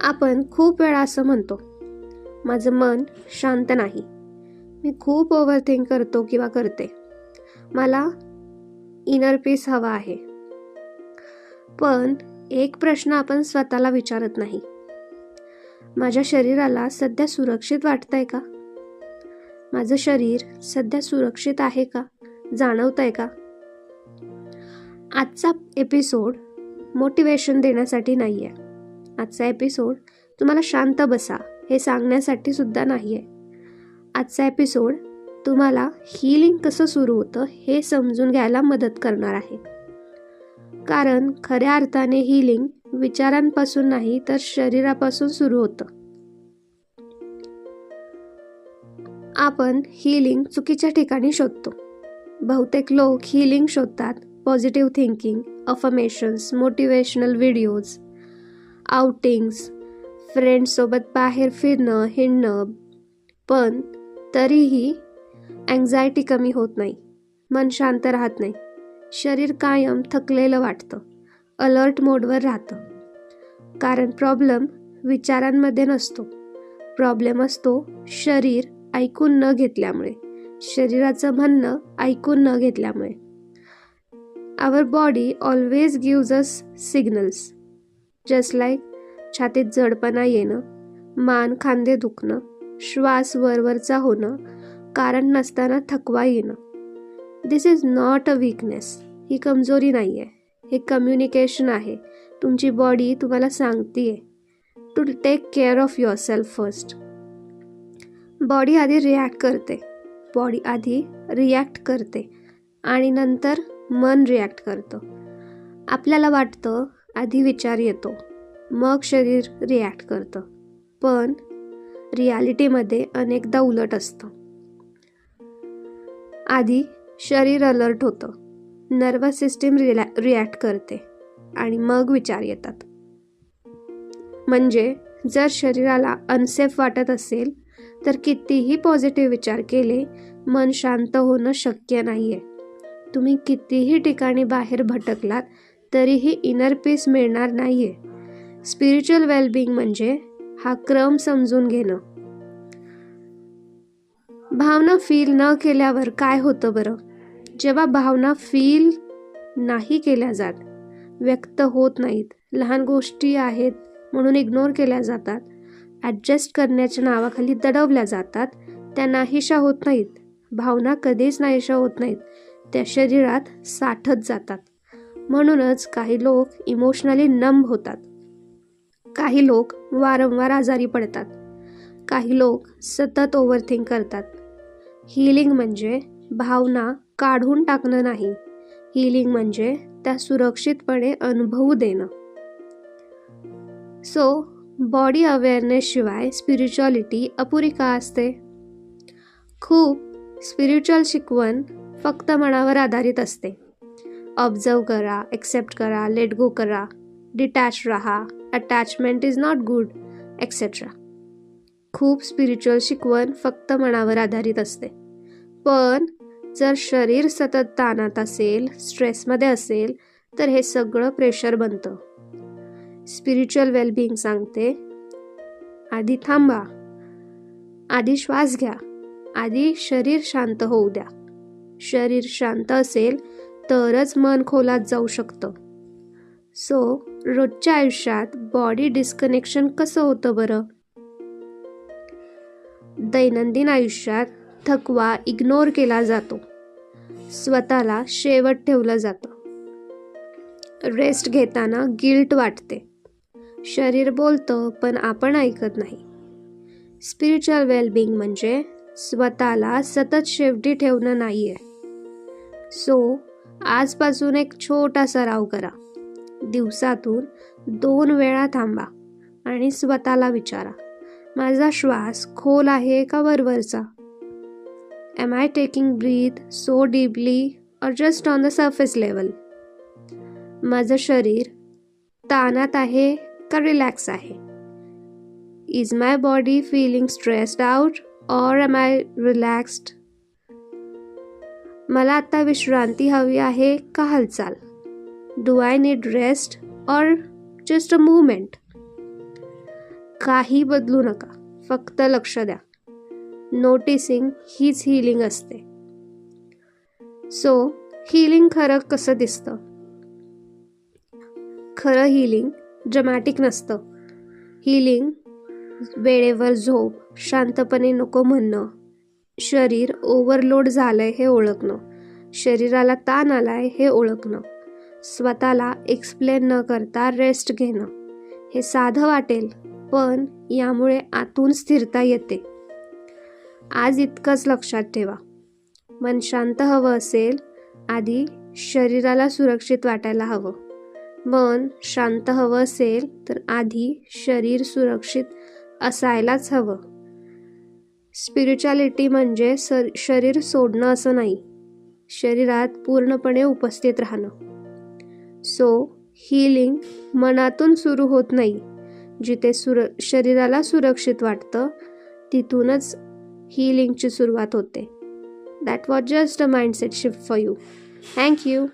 आपण खूप वेळा असं म्हणतो माझं मन शांत नाही. मी खूप ओव्हरथिंक करतो किंवा करते. मला इनर पीस हवा आहे. पण एक प्रश्न आपण स्वतःला विचारत नाही. माझ्या शरीराला सध्या सुरक्षित वाटतंय का? माझं शरीर सध्या सुरक्षित आहे का? जाणवत आहे का? आजचा एपिसोड मोटिवेशन देण्यासाठी नाही आहे आजचा एपिसोड तुम्हाला शांत बसा हे सांगण्यासाठी सुद्धा नाही आहे आजचा एपिसोड तुम्हाला हिलिंग कसं सुरू होतं हे समजून घ्यायला मदत करणार आहे. कारण खऱ्या अर्थाने हिलिंग विचारांपासून नाही तर शरीरापासून सुरू होतं. आपण हिलिंग चुकीच्या ठिकाणी शोधतो. बहुतेक लोक हिलिंग शोधतात positive thinking affirmations motivational videos outings फ्रेंड्ससोबत बाहेर फिरणं हिंडणं. पण तरीही अँझायटी कमी होत नाही. मन शांत राहत नाही. शरीर कायम थकलेलं वाटतं. अलर्ट मोडवर राहतं. कारण प्रॉब्लेम विचारांमध्ये नसतो. प्रॉब्लेम असतो शरीर ऐकून न घेतल्यामुळे. शरीराचं म्हणणं ऐकून न घेतल्यामुळे. Our body always gives us signals just like छातीत जडपणा येणं मान खांदे दुखणं श्वास वरवरचा होणं कारण नसताना थकवा येणं. This is not a weakness ही कमजोरी नाही आहे हे कम्युनिकेशन आहे. तुमची बॉडी तुम्हाला सांगते to take care of yourself first body आधी रिॲक्ट करते. बॉडी आधी रिॲक्ट करते. आणि नंतर मन रिॲक्ट करतं. आपल्याला वाटतं आधी विचार येतो. मग शरीर रिॲक्ट करतं. पण रियालिटीमध्ये अनेकदा उलट असतं. आधी शरीर अलर्ट होतं. नर्वस सिस्टीम रिलॅ रिॲक्ट करते. आणि मग विचार येतात. म्हणजे जर शरीराला अनसेफ वाटत असेल तर कितीही पॉझिटिव्ह विचार केले मन शांत होणं शक्य नाही आहे तुम्ही कितीही ठिकाणी बाहेर भटकलात तरीही इनर पीस मिळणार नाही आहे स्पिरिच्युअल वेलबिंग म्हणजे हा क्रम समजून घेणं. भावना फील न केल्यावर काय होतं बरं? जेव्हा भावना फील नाही केल्या जात व्यक्त होत नाहीत लहान गोष्टी आहेत म्हणून इग्नोर केल्या जातात ॲडजस्ट करण्याच्या नावाखाली दडवल्या जातात त्या नाहीशा होत नाहीत. भावना कधीच नाहीशा होत नाहीत. त्या शरीरात साठत जातात. म्हणूनच काही लोक इमोशनली नंब होतात. काही लोक वारंवार आजारी पडतात. काही लोक सतत ओव्हरथिंक करतात. हिलिंग म्हणजे भावना काढून टाकणं नाही. हिलिंग म्हणजे त्या सुरक्षितपणे अनुभवू देणं. सो बॉडी अवेअरनेसशिवाय स्पिरिच्युअलिटी अपुरी का असते? खूप स्पिरिच्युअल शिकवण फक्त मनावर आधारित असते. ऑब्झर्व करा एक्सेप्ट करा लेट गो करा डिटॅच राहा attachment is not good etcetera खूप स्पिरिच्युअल शिकवण फक्त मनावर आधारित असते. पण जर शरीर सतत ताणात असेल स्ट्रेसमध्ये असेल तर हे सगळं प्रेशर बनतं. स्पिरिच्युअल वेलबिंग सांगते आधी थांबा आधी श्वास घ्या आधी शरीर शांत होऊ द्या. शरीर शांत असेल तरच मन खोलात जाऊ शकतं. सो रोजच्या आयुष्यात बॉडी डिस्कनेक्शन कसं होतं बरं? दैनंदिन आयुष्यात थकवा इग्नोर केला जातो. स्वतःला शेवट ठेवलं जातं. रेस्ट घेताना गिल्ट वाटते. शरीर बोलतं पण आपण ऐकत नाही. स्पिरिच्युअल वेलबिंग म्हणजे स्वतःला सतत शेवटी ठेवणं नाही आहे सो आजपासून एक छोटा सराव करा. दिवसातून दोन वेळा थांबा आणि स्वतःला विचारा माझा श्वास खोल आहे का वरवरचा? Am I taking breath so deeply और just on the surface level माझं शरीर ताणात आहे का रिलॅक्स आहे? Is my body feeling stressed out or am I relaxed मला आता विश्रांती हवी आहे का हालचाल? डू आय नीड रेस्ट और जस्ट अ मूवमेंट काही बदलू नका फक्त लक्ष द्या. नोटिसिंग हीच हिलिंग असते. सो हिलिंग खरं कसं दिसतं? खरं हिलिंग ड्रमॅटिक नसतं. हिलिंग वेळेवर झोप शांतपणे नको म्हणणं. शरीर ओव्हरलोड झालंय हे ओळखणं. शरीराला ताण आलाय हे ओळखणं. स्वतःला एक्सप्लेन न करता रेस्ट घेणं. हे साधं वाटेल पण यामुळे आतून स्थिरता येते. आज इतकंच लक्षात ठेवा. मन शांत हवं असेल आधी शरीराला सुरक्षित वाटायला हवं. मन शांत हवं असेल तर आधी शरीर सुरक्षित असायलाच हवं. स्पिरिच्युअलिटी म्हणजे सर शरीर सोडणं असं नाही. शरीरात पूर्णपणे उपस्थित राहणं. सो हिलिंग मनातून सुरू होत नाही. जिथे सुर शरीराला सुरक्षित वाटतं तिथूनच हिलिंगची सुरुवात होते. That was just a mindset shift for you thank you